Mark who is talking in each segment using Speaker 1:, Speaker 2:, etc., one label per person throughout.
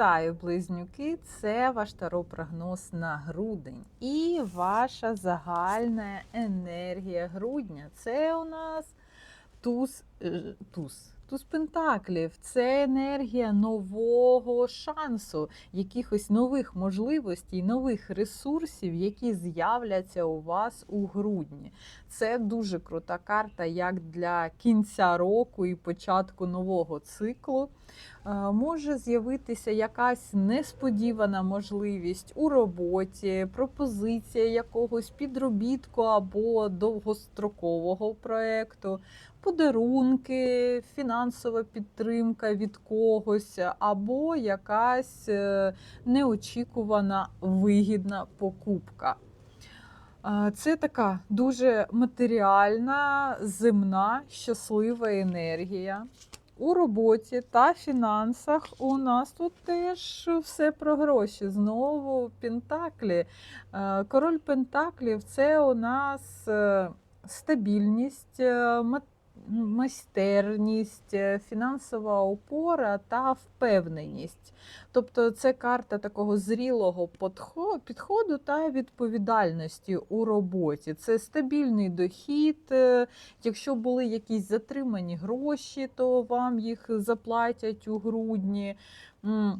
Speaker 1: Вітаю, близнюки! Це ваш таро-прогноз на грудень. І ваша загальна енергія грудня. Це у нас туз, е, туз, туз пентаклів. Це енергія нового шансу, якихось нових можливостей, нових ресурсів, які з'являться у вас у грудні. Це дуже крута карта, як для кінця року і початку нового циклу. Е, Може з'явитися якась несподівана можливість у роботі, пропозиція якогось підробітку або довгострокового проєкту, подарунки, фінансова підтримка від когось, або якась е, неочікувана вигідна покупка. Е, Це така дуже матеріальна, земна, щаслива енергія. У роботі та фінансах у нас тут теж все про гроші. Знову Пентаклі. Е, Король Пентаклів це у нас е, стабільність, е, майстерність, е, фінансова опора та впевненість. Тобто це карта такого зрілого підходу та відповідальності у роботі. Це стабільний дохід. е, Якщо були якісь затримані гроші, то вам їх заплатять у грудні. Е,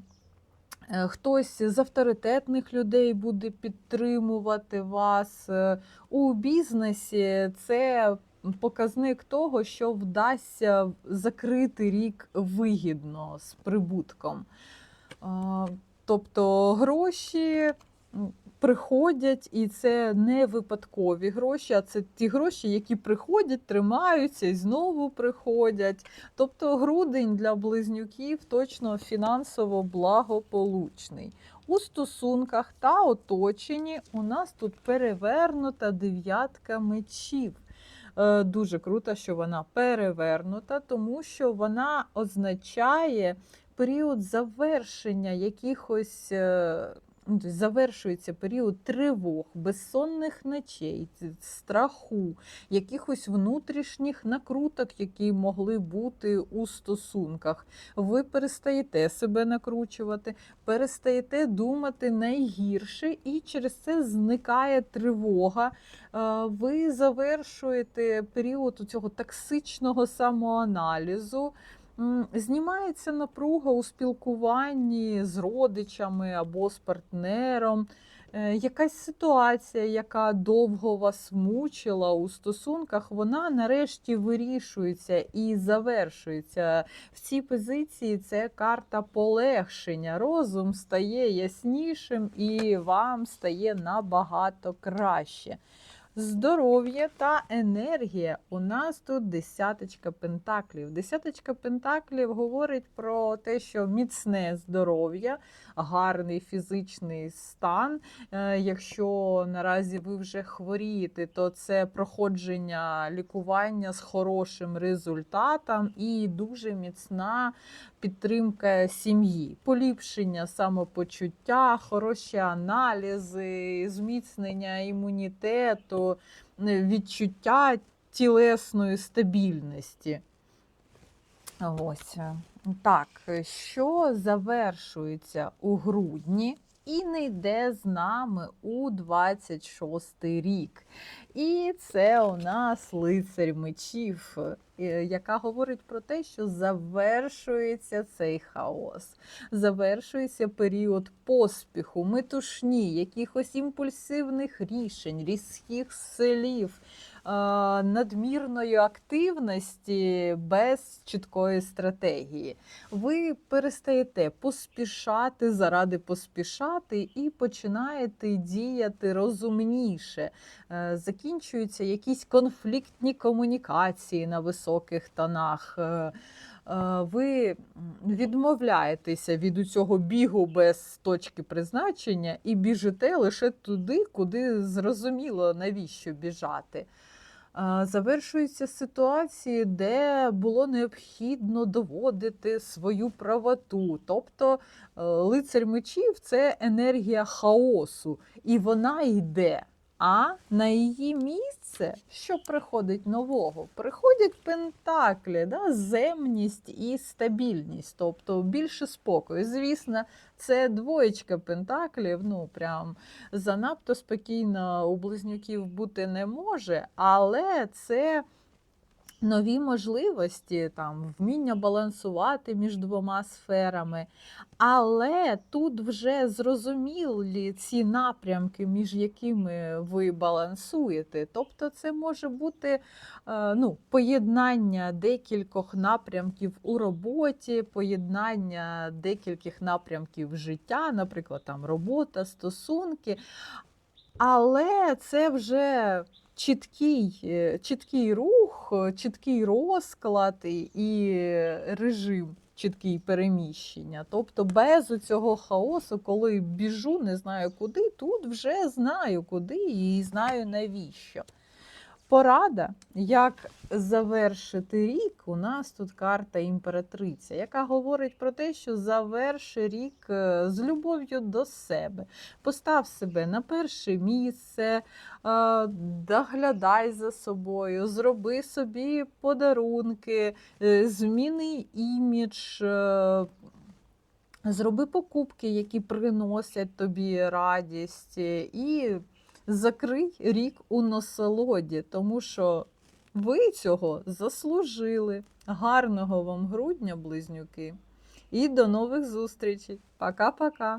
Speaker 1: Хтось з авторитетних людей буде підтримувати вас. У бізнесі це показник того, що вдасться закрити рік вигідно з прибутком. Тобто гроші приходять, і це не випадкові гроші, а це ті гроші, які приходять, тримаються і знову приходять. Тобто грудень для близнюків точно фінансово благополучний. У стосунках та оточенні у нас тут перевернута дев'ятка мечів. Е, Дуже круто, що вона перевернута, тому що вона означає період завершення якихось. Тобто Завершується період тривог, безсонних ночей, страху, якихось внутрішніх накруток, які могли бути у стосунках. Ви перестаєте себе накручувати, перестаєте думати найгірше, і через це зникає тривога. Ви завершуєте період цього токсичного самоаналізу. Знімається напруга у спілкуванні з родичами або з партнером. Е, Якась ситуація, яка довго вас мучила у стосунках, вона нарешті вирішується і завершується. В цій позиції це карта полегшення. Розум стає яснішим і вам стає набагато краще. Здоров'я та енергія. У нас тут десяточка пентаклів. Десяточка пентаклів говорить про те, що міцне здоров'я, гарний фізичний стан. Е, Якщо наразі ви вже хворієте, то це проходження лікування з хорошим результатом і дуже міцна підтримка сім'ї, поліпшення самопочуття, хороші аналізи, зміцнення імунітету, відчуття тілесної стабільності. Ось так, що завершується у грудні і не йде з нами у 26 рік. І це у нас лицарь мечів, е, яка говорить про те, що завершується цей хаос, завершується період поспіху, метушні, якихось імпульсивних рішень, різких слів, е, надмірної активності без чіткої стратегії. Ви перестаєте поспішати заради поспішати і починаєте діяти розумніше. Е, Закінчуються якісь конфліктні комунікації на високих тонах. Е, Ви відмовляєтеся від цього бігу без точки призначення і біжите лише туди, куди зрозуміло, навіщо біжати. Е, Завершуються ситуації, де було необхідно доводити свою правоту. Тобто е, лицар мечів це енергія хаосу, і вона йде. А на її місце, що приходить нового? Приходять пентаклі, да? земність і стабільність, тобто більше спокою. Звісно, це двоєчка пентаклів, ну прям занадто спокійно у близнюків бути не може, але це нові можливості, там, вміння балансувати між двома сферами. Але тут вже зрозумілі ці напрямки, між якими ви балансуєте. Тобто, це може бути е, ну, поєднання декількох напрямків у роботі, поєднання декількох напрямків життя, наприклад, там робота, стосунки. Але це вже чіткий, е, чіткий рух, е, чіткий розклад і- режим, чіткий переміщення. Тобто без цього хаосу, коли біжу, не знаю куди, тут вже знаю куди і знаю навіщо. Порада, як завершити рік, у нас тут карта імператриця, яка говорить про те, що заверши рік е, з любов'ю до себе. Постав себе на перше місце, е, доглядай за собою, зроби собі подарунки, е, зміни імідж. Зроби покупки, які приносять тобі радість, і закрий рік у насолоді, тому що ви цього заслужили. Гарного вам грудня, близнюки, і до нових зустрічей. Пока-пока.